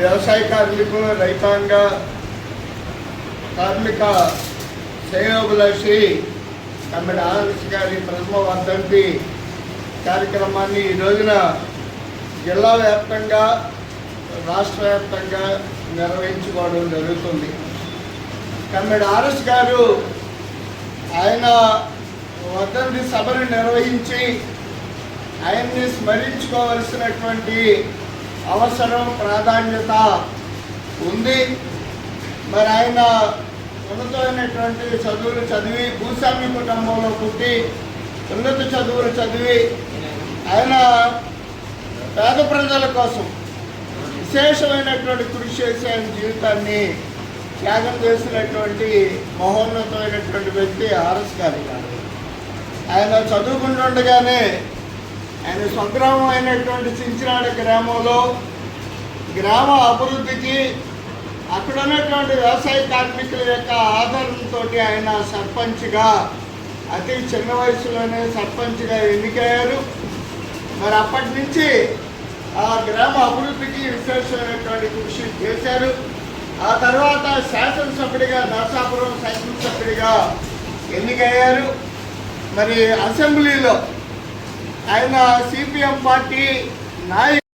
వ్యవసాయ కార్మికులు రైతాంగ కార్మిక శ్రేయోభిలాషి కమ్మిడి ఆనంద్ గారి ప్రథమ వర్ధంతి కార్యక్రమాన్ని ఈ రోజున జిల్లా వ్యాప్తంగా రాష్ట్ర వ్యాప్తంగా నిర్వహించుకోవడం జరుగుతుంది. కమ్మిడి ఆర్ఎస్ గారు ఆయన వర్ధంతి సభను నిర్వహించి ఆయన్ని స్మరించుకోవలసినటువంటి అవసరం ప్రాధాన్యత ఉంది. మరి ఆయన ఉన్నతమైనటువంటి చదువులు చదివి భూస్వామ్య కుటుంబంలో పుట్టి ఉన్నత చదువులు చదివి ఆయన పేద ప్రజల కోసం విశేషమైనటువంటి కృషి చేసి ఆయన జీవితాన్ని త్యాగం చేసినటువంటి మహోన్నతమైనటువంటి వ్యక్తి ఆర్ఎస్ గారి. ఆయన చదువుకుంటుండగానే ఆయన స్వగ్రామం అయినటువంటి చించినాడ గ్రామంలో గ్రామ అభివృద్ధికి అక్కడ ఉన్నటువంటి వ్యవసాయ కార్మికుల యొక్క ఆదరణతో ఆయన సర్పంచ్గా అతి చిన్న వయసులోనే సర్పంచ్గా ఎన్నికయ్యారు. మరి అప్పటి నుంచి ఆ గ్రామ అభివృద్ధికి విశేషమైనటువంటి కృషి చేశారు. ఆ తర్వాత శాసనసభ్యుడిగా నరసాపురం శాసనసభ్యుడిగా ఎన్నికయ్యారు. మరి అసెంబ్లీలో ఆయన సిపిఎం పార్టీ నాయకు